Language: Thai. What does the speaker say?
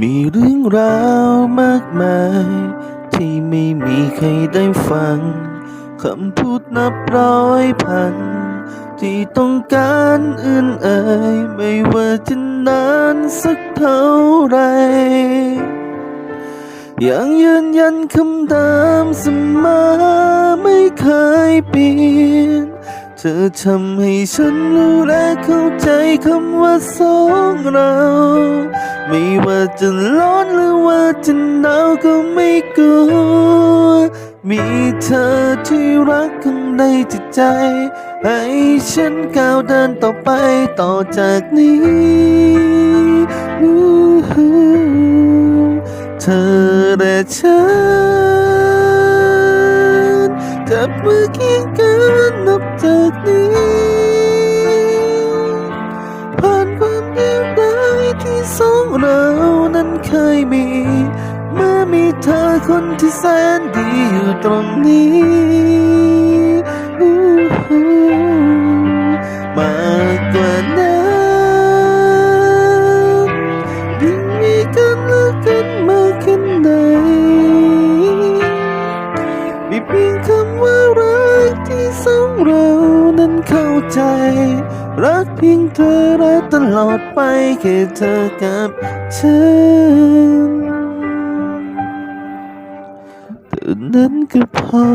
มีเรื่องราวมากมาย ที่ไม่มีใครได้ฟัง คำพูดนับร้อยพัน ที่ต้องการอื่นเอ่ยไม่ว่าจะนานสักเท่าไร ยังยืนยันคำเดิมเสมอไม่เคยเปลี่ยน เธอทำให้ฉันรู้และเข้าใจคำว่าสองเรา ไม่ว่าจะร้อนหรือว่าจะหนาวก็ไม่กลัว มีเธอที่รักข้างในจิตใจ ให้ฉันก้าวเดินต่อไปต่อจากนี้เธอและฉันจับมือเคียงกัน จากนี้ผ่านความเดียวดายที่สองเรานั้นเคยมี เมื่อมีเธอคนที่แสนดีอยู่ตรงนี้ เข้าใจ รักเพียงเธอและตลอดไปแค่เธอกับฉันเท่านั้นก็พอ